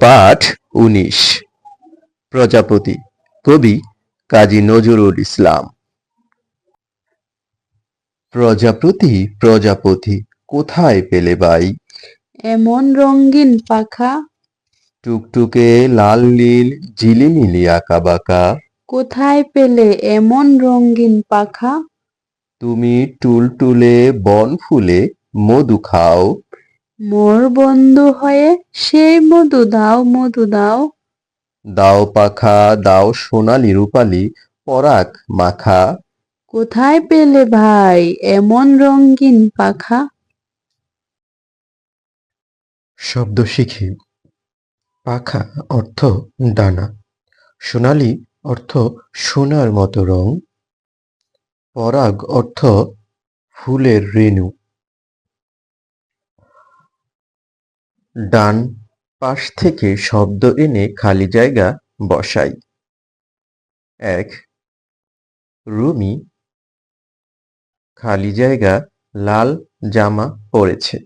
পাঠ উনিশ। প্রজাপতি কবি কাজী নজরুল ইসলাম। প্রজাপতি প্রজাপতি কোথায় পেলে বাই? এমন রঙিন পাখা। টুকটুকে লাল নীল ঝিলিমিলি আঁকা বাঁকা। কোথায় পেলে এমন রঙিন পাখা? তুমি টুলটুলে বন ফুলে মধু খাও। মোর বন্ধু হয়ে সেই মধু দাও মধু দাও। দাও পাখা দাও সোনালি রূপালি পরাগ মাখা। কোথায় পেলে ভাই এমন রঙিন পাখা? শব্দ শিখি। পাখা অর্থ ডানা সোনালি অর্থ সোনার মতো রং। পরাগ অর্থ ফুলের রেণু ডান পাশ থেকে শব্দ এনে খালি জায়গা বসাই। এক, রুমি খালি জায়গা লাল জামা পরেছে।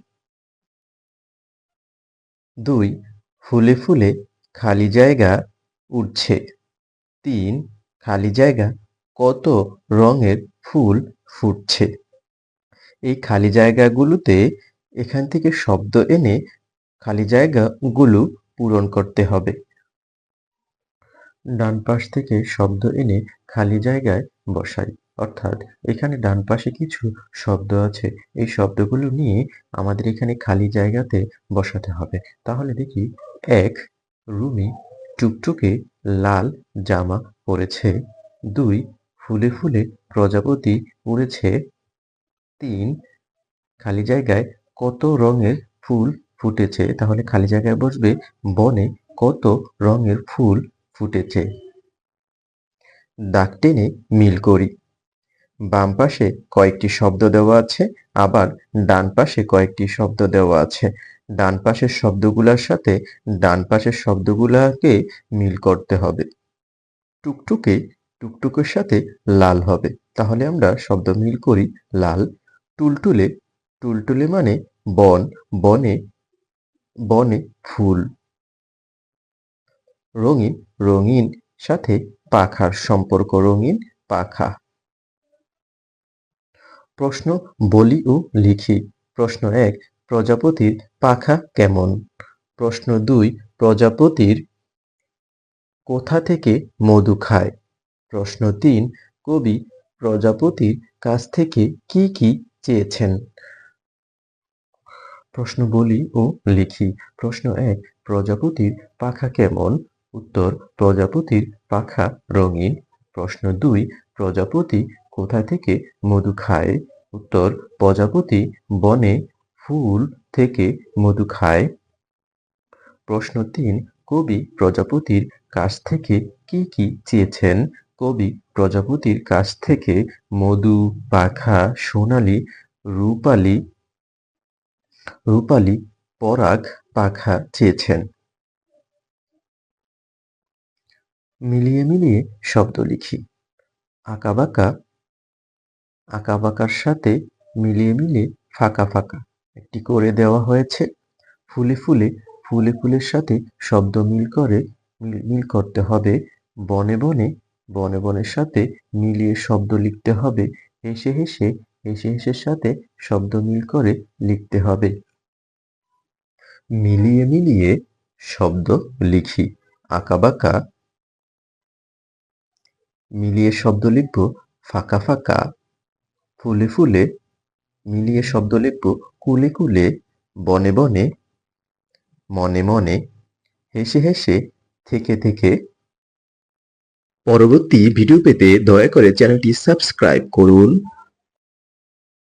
দুই, ফুলে ফুলে খালি জায়গা উঠছে তিন, খালি জায়গা কত রঙের ফুল ফুটছে। এই খালি জায়গাগুলোতে এখান থেকে শব্দ এনে খালি জায়গাগুলো পূরণ করতে হবে। ডান পাশ থেকে শব্দ এনে খালি জায়গায় বসাই। অর্থাৎ এখানে ডান পাশে কিছু শব্দ আছে। এই শব্দগুলো নিয়ে আমাদের এখানে খালি জায়গাতে বসাতে হবে। তাহলে দেখি এক রুমি টুকটুকে লাল জামা পরেছে, দুই ফুলে ফুলে প্রজাপতি উড়েছে, তিন খালি জায়গায় কত রঙের ফুল ফুটেছে, তাহলে খালি জায়গায় বসবে বনে কত রঙের ফুল ফুটেছে। দাগ টেনে মিল করি। বাম পাশে কয়েকটি শব্দ দেওয়া আছে, আবার ডান পাশে কয়েকটি শব্দ দেওয়া আছে। ডান পাশের শব্দগুলোর সাথে ডান পাশের শব্দগুলোকে মিল করতে হবে। টুকটুকে টুকটুকের সাথে লাল হবে। তাহলে আমরা শব্দ মিল করি লাল। টুলটুলে টুলটুলে মানে বন। বনে বনে ফুল। রঙিন রঙিন, সাথে পাখার সম্পর্ক রঙিন পাখা। প্রশ্ন বলি ও লিখি। প্রশ্ন এক, প্রজাপতির পাখা কেমন? প্রশ্ন দুই, প্রজাপতির কোথা থেকে মধু খায়? প্রশ্ন তিন, কবি প্রজাপতির কাছ থেকে কি কি চেয়েছেন? প্রশ্ন বলি ও লিখি। প্রশ্ন এক, প্রজাপতির পাখা কেমন? উত্তর, প্রজাপতির পাখা রঙিন। প্রশ্ন দুই, প্রজাপতি কোথা থেকে মধু খায়? উত্তর, প্রজাপতি বনে ফুল থেকে মধু খায়। প্রশ্ন তিন, কবি প্রজাপতির কাছ থেকে কি কি চেয়েছেন? কবি প্রজাপতির কাছ থেকে মধু, পাখা, সোনালি, রূপালি রূপালি পরাগ পাখা চেয়েছেন। মিলিয়ে মিলিয়ে শব্দ লিখি। আঁকাবাঁকা আঁকাবাঁকার সাথে মিলিয়ে মিলিয়ে ফাঁকা ফাঁকা। একটি করে দেওয়া হয়েছে। ফুলে ফুলে ফুলে ফুলের সাথে শব্দ মিল করে মিল করতে হবে। বনে বনে বনে বনের সাথে মিলিয়ে শব্দ লিখতে হবে। হেসে হেসে হেসে হেসের সাথে শব্দ মিল করে লিখতে হবে। মিলিয়ে মিলিয়ে শব্দ লিখি আঁকাবাঁকা মিলিয়ে শব্দ লিখব, ফাঁকা ফাঁকা। ফুলে ফুলে মিলিয়ে শব্দ লিখব, কুলে কুলে, বনে বনে, মনে মনে, হেসে হেসে, থেকে থেকে। পরবর্তী ভিডিও পেতে দয়া করে চ্যানেলটি সাবস্ক্রাইব করুন।